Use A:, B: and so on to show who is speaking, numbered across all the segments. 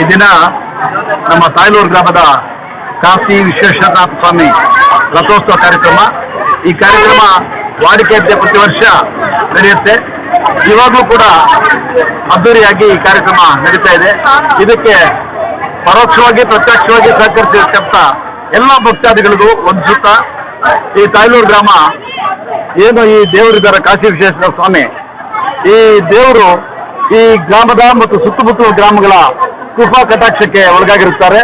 A: ಈ ದಿನ ನಮ್ಮ ತಾಯ್ಲೂರು ಗ್ರಾಮದ ಕಾಶಿ ವಿಶ್ವೇಶ್ವರನಾಥ ಸ್ವಾಮಿ ರಥೋತ್ಸವ ಕಾರ್ಯಕ್ರಮ. ಈ ಕಾರ್ಯಕ್ರಮ ವಾಡಿಕೆಯಂತೆ ಪ್ರತಿ ವರ್ಷ ನಡೆಯುತ್ತೆ. ಇವಾಗಲೂ ಕೂಡ ಅದ್ದೂರಿಯಾಗಿ ಈ ಕಾರ್ಯಕ್ರಮ ನಡೀತಾ ಇದೆ. ಇದಕ್ಕೆ ಪರೋಕ್ಷವಾಗಿ, ಪ್ರತ್ಯಕ್ಷವಾಗಿ ಸಹಕರಿಸಿರ್ತಕ್ಕಂಥ ಎಲ್ಲ ಭಕ್ತಾದಿಗಳಿಗೂ ಒಂದು ಈ ತಾಯ್ಲೂರು ಗ್ರಾಮ ಏನು ಈ ದೇವರಿದ್ದಾರೆ ಕಾಶಿ ವಿಶ್ವೇಶ್ವರ ಸ್ವಾಮಿ. ಈ ದೇವರು ಈ ಗ್ರಾಮದ ಮತ್ತು ಸುತ್ತಮುತ್ತಲ ಗ್ರಾಮಗಳ ಕೃಪಾ ಕಟಾಕ್ಷಕ್ಕೆ ಒಳಗಾಗಿರುತ್ತಾರೆ.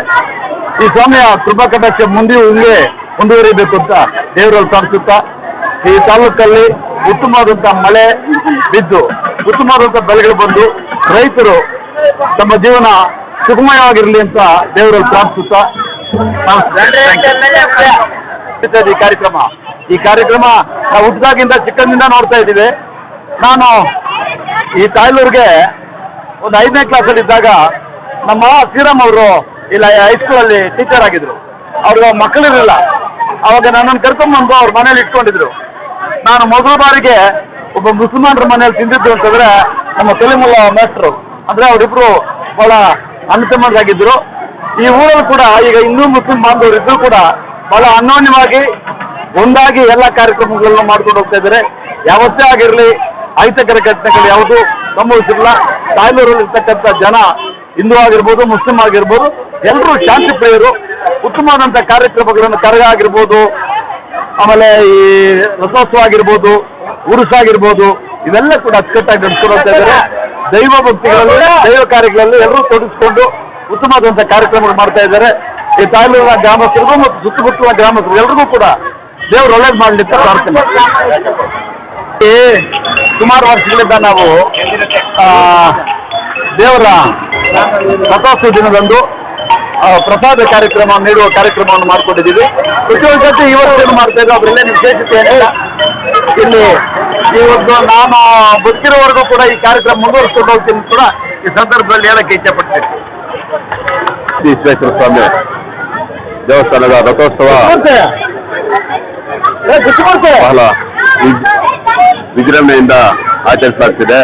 A: ಈ ಸ್ವಾಮಿಯ ಕೃಪಾ ಕಟಾಕ್ಷ ಮುಂದೆ ಹಿಂಗೆ ಮುಂದುವರಿಬೇಕು ಅಂತ ದೇವರಲ್ಲಿ ಪ್ರಾರ್ಥಿಸುತ್ತಾ, ಈ ತಾಲೂಕಲ್ಲಿ ಉತ್ತಮವಾದಂತಹ ಮಳೆ ಬಿದ್ದು ಉತ್ತಮವಾದಂತಹ ಬೆಳೆಗಳು ಬಂದು ರೈತರು ತಮ್ಮ ಜೀವನ ಸುಗಮಯವಾಗಿರಲಿ ಅಂತ ದೇವರಲ್ಲಿ ಪ್ರಾರ್ಥಿಸುತ್ತಾ. ಈ ಕಾರ್ಯಕ್ರಮ ಈ ಕಾರ್ಯಕ್ರಮ ನಾವು ಹುಟ್ಟಿದಾಗಿಂದ ಚಿಕ್ಕಂದಿಂದ ನೋಡ್ತಾ ಇದ್ದೀವಿ. ನಾನು ಈ ತಾಯ್ಲೂರಿಗೆ ಒಂದು ಐದನೇ ಕ್ಲಾಸಲ್ಲಿ ಇದ್ದಾಗ ನಮ್ಮ ಶ್ರೀರಾಮ್ ಅವರು ಇಲ್ಲ ಹೈಸ್ಕೂಲಲ್ಲಿ ಟೀಚರ್ ಆಗಿದ್ರು. ಅವ್ರಿಗೆ ಮಕ್ಕಳಿರಲಿಲ್ಲ. ಅವಾಗ ನನ್ನನ್ನು ಕರ್ಕೊಂಡ್ಬಂದು ಅವ್ರ ಮನೇಲಿ ಇಟ್ಕೊಂಡಿದ್ರು. ನಾನು ಮೊದಲ ಬಾರಿಗೆ ಒಬ್ಬ ಮುಸಲ್ಮಾನರ ಮನೇಲಿ ತಿಂದಿದ್ದು ಅಂತಂದ್ರೆ ನಮ್ಮ ತೆಲಿಮುಲ್ಲ ಮೇಸ್ಟ್ರು ಅಂದ್ರೆ ಅವರಿಬ್ರು ಬಹಳ ಅಣ್ಣತಮ್ಮರಾಗಿದ್ರು ಈ ಊರಲ್ಲಿ ಕೂಡ ಈಗ ಹಿಂದೂ ಮುಸ್ಲಿಂ ಬಾಂಧವರು ಕೂಡ ಬಹಳ ಅನ್ಯೋನ್ಯವಾಗಿ ಒಂದಾಗಿ ಎಲ್ಲ ಕಾರ್ಯಕ್ರಮಗಳನ್ನು ಮಾಡ್ಕೊಂಡು ಹೋಗ್ತಾ ಇದ್ದಾರೆ. ಯಾವತ್ತೇ ಆಗಿರಲಿ ಅಹಿತಕರ ಘಟನೆಗಳು ಯಾವುದು ಸಂಭವಿಸಿಲ್ಲ ತಾಯ್ಲೂರಲ್ಲಿ ಇರ್ತಕ್ಕಂಥ ಜನ ಹಿಂದೂ ಆಗಿರ್ಬೋದು, ಮುಸ್ಲಿಂ ಆಗಿರ್ಬೋದು ಎಲ್ಲರೂ ಶಾಂತಿ ಪ್ರಿಯರು ಉತ್ತಮವಾದಂಥ ಕಾರ್ಯಕ್ರಮಗಳನ್ನು ಕರಗ ಆಗಿರ್ಬೋದು, ಆಮೇಲೆ ಈ ರಥೋತ್ಸವ ಆಗಿರ್ಬೋದು, ಉರುಸ ಆಗಿರ್ಬೋದು, ಇವೆಲ್ಲ ಕೂಡ ಅಚ್ಚುಕಟ್ಟಾಗಿ ನಡೆಸ್ಕೊಳ್ತಾ ಇದ್ದಾರೆ. ದೈವ ಭಕ್ತಿಗಳಲ್ಲಿ, ದೈವ ಕಾರ್ಯಗಳಲ್ಲಿ ಎಲ್ಲರೂ ತೊಡಗಿಸ್ಕೊಂಡು ಉತ್ತಮವಾದಂಥ ಕಾರ್ಯಕ್ರಮಗಳು ಮಾಡ್ತಾ ಇದ್ದಾರೆ. ಈ ತಾಲೂಕಿನ ಗ್ರಾಮಸ್ಥರಿಗೂ ಮತ್ತು ಸುತ್ತಮುತ್ತಲ ಗ್ರಾಮಸ್ಥರು ಎಲ್ರಿಗೂ ಕೂಡ ದೇವರು ಒಳ್ಳೇದು ಮಾಡಲಿ ಅಂತ ಪ್ರಾರ್ಥನೆ ಸುಮಾರು ವರ್ಷಗಳಿಂದ ನಾವು ದೇವರ ರಥೋತ್ಸವ ದಿನದಂದು ಪ್ರಸಾದ ಕಾರ್ಯಕ್ರಮ ನೀಡುವ ಕಾರ್ಯಕ್ರಮವನ್ನು ಮಾಡಿಕೊಂಡಿದ್ದೀವಿ. ಪ್ರತಿಯೊಂದು ವರ್ಷ ಈ ವರ್ಷ ಏನು ಮಾಡ್ತಾ ಇದ್ದೀವಿ ಅವರೆಲ್ಲ ವಿಶೇಷತೆ ಇಲ್ಲಿ ಇವತ್ತು ನಾನು ಬದುಕಿರೋವರೆಗೂ ಕೂಡ ಈ ಕಾರ್ಯಕ್ರಮ ಮುಂದುವರಿಸ್ಕೊಂಡು ಹೋಗ್ತೀನಿ ಕೂಡ ಈ ಸಂದರ್ಭದಲ್ಲಿ ಹೇಳಕ್ಕೆ ಇಚ್ಛೆಪಡ್ತೀನಿ.
B: ವಿಶ್ವೇಶ್ವರ ಸ್ವಾಮಿ ದೇವಸ್ಥಾನದ ರಥೋತ್ಸವ. ಬಹಳ ವಿಜ್- ವಿಜೃಂಭಣೆಯಿಂದ ಆಚರಿಸಲಾಗ್ತಿದೆ.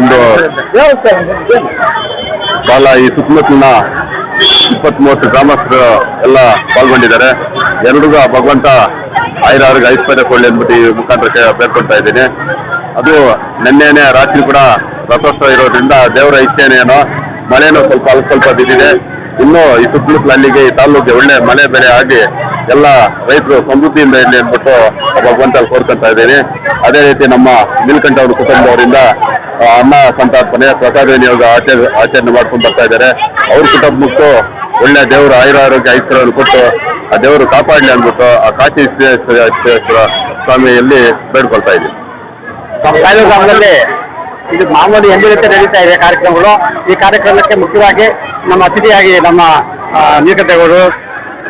B: ಒಂದು ಬಹಳ ಈ ಸುತ್ತಮುತ್ತಲಿನ ಇಪ್ಪತ್ತ್ ಮೂವತ್ತು ಗ್ರಾಮಸ್ಥರು ಎಲ್ಲ ಪಾಲ್ಗೊಂಡಿದ್ದಾರೆ. ಎಲ್ರಿಗೂ ಆ ಭಗವಂತ ಆಯುರಾರಿಗೆ ಐಶ್ವರ್ಯ ಕೊಳ್ಳಿ ಅಂದ್ಬಿಟ್ಟು ಈ ಮುಖಾಂತರ ಬೇರ್ಕೊಳ್ತಾ ಇದ್ದೀನಿ. ಅದು ನಿನ್ನೆನೆ ರಾತ್ರಿ ಕೂಡ ರಥೋತ್ಸವ ಇರೋದ್ರಿಂದ ದೇವರ ಇಚ್ಛೆನೇನೋ, ಮಳೆನೂ ಸ್ವಲ್ಪ ಸ್ವಲ್ಪ ಬಿದ್ದಿದೆ. ಇನ್ನೂ ಈ ಸುತ್ತಮುತ್ತಲ ಅಲ್ಲಿಗೆ ಈ ತಾಲೂಕಿಗೆ ಒಳ್ಳೆ ಮಳೆ ಬೆಳೆ ಆಗಿ ಎಲ್ಲ ರೈತರು ಸಮೃದ್ಧಿಯಿಂದ ಇರಲಿ ಅಂದ್ಬಿಟ್ಟು ಭಗವಂತ ಕೋರ್ಕೊಂತ ಇದ್ದೀನಿ. ಅದೇ ರೀತಿ ನಮ್ಮ ನೀಲ್ಕಂಠ ಅವರ ಕುಟುಂಬದವರಿಂದ ಆ, ಅನ್ನ ಸಂತಾಪನೆ ಪ್ರಸಾದ ನಿಯೋಗ ಆಚರಣೆ ಆಚರಣೆ ಮಾಡ್ಕೊಂಡು ಬರ್ತಾ ಇದ್ದಾರೆ. ಅವ್ರ ಕುಟುಂಬಕ್ಕೂ ಒಳ್ಳೆ ದೇವರು ಆಯುರಾರೋಗ್ಯ ಐಶ್ವರ್ಯವನ್ನು ಕೊಟ್ಟು ಆ ದೇವರು ಕಾಪಾಡಲಿ ಅಂದ್ಬಿಟ್ಟು ಆ ಕಾಶಿ ವಿಶ್ವೇಶ್ವರ ಸ್ವಾಮಿಯಲ್ಲಿ ಬೇಡ್ಕೊಳ್ತಾ
A: ತಾಲೂಕು ಗ್ರಾಮದಲ್ಲಿ ಇದು ಮಾಮೂಲಿ ಎಂದಿನಂತೆ ನಡೀತಾ ಇದೆ ಕಾರ್ಯಕ್ರಮಗಳು. ಈ ಕಾರ್ಯಕ್ರಮಕ್ಕೆ ಮುಖ್ಯವಾಗಿ ನಮ್ಮ ಅತಿಥಿಯಾಗಿ ನಮ್ಮ ನೀಲಕಂಠೇಗೌಡರು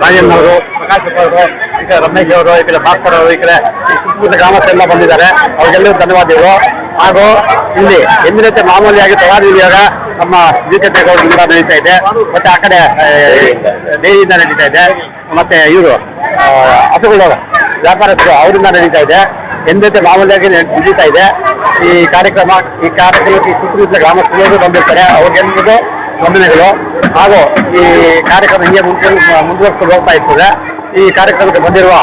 A: ರಾಜಣ್ಣ ಅವರು ಪ್ರಕಾಶ್ ಅವರು ಈ ಕಡೆ ರಮೇಶ್ ಅವರು, ಈ ಕಡೆ ಭಾಸ್ಕರ್ ಅವರು, ಈ ಕಡೆ ಸುತ್ತಮುತ್ತ ಗ್ರಾಮಸ್ಥರೆಲ್ಲ ಬಂದಿದ್ದಾರೆ. ಅವರಿಗೆಲ್ಲರೂ ಧನ್ಯವಾದಗಳು. ಹಾಗೂ ಇಲ್ಲಿ ಎಂದಿನಂತೆ ಮಾಮೂಲಿಯಾಗಿ ವಿನಿಯೋಗ ನಮ್ಮ ನೀಲಕಂಠೇಗೌಡರಿಂದ ನಡೀತಾ ಇದೆ. ಮತ್ತೆ ಆ ಕಡೆ ಡೈರಿಯಿಂದ ನಡೀತಾ ಇದೆ. ಮತ್ತೆ ಇವರು ಹಸುಗಳ ವ್ಯಾಪಾರಸ್ಥರು ಅವರಿಂದ ನಡೀತಾ ಇದೆ. ಎಂದಿನಂತೆ ಮಾಮೂಲಿಯಾಗಿ ನಡೀತಾ ಇದೆ. ಈ ಕಾರ್ಯಕ್ರಮ, ಈ ಕಾರ್ಯಕ್ರಮಕ್ಕೆ ಸುತ್ತಮುತ್ತ ಗ್ರಾಮಸ್ಥರು ಬಂದಿರ್ತಾರೆ. ಅವ್ರಿಗೆಲ್ಲರಿಗೂ ವಂದನೆಗಳು. ಹಾಗೂ ಈ ಕಾರ್ಯಕ್ರಮ ಹೀಗೆ ಮುಂದೆ, ಮುಂದುವರ್ಸ್ಕೊಂಡು ಹೋಗ್ತಾ ಇರ್ತದೆ. ಈ ಕಾರ್ಯಕ್ರಮಕ್ಕೆ ಬಂದಿರುವ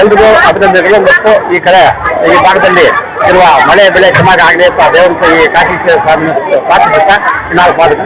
A: ಎಲ್ರಿಗೂ ಅಭಿನಂದನೆಗಳು ಮತ್ತು ಈ ಕಡೆ ಈ ಭಾಗದಲ್ಲಿ ಇರುವ ಮಳೆ ಬೆಳೆ ಚೆನ್ನಾಗಿ ಆಗಲಿ ಅಂತ ದೇವರ ಈ ಕಾಶಿ ಸ್ವಾಮಿ ಪ್ರಾರ್ಥಿಸುತ್ತಾ ನಾವು ಸ್ವಾಗತ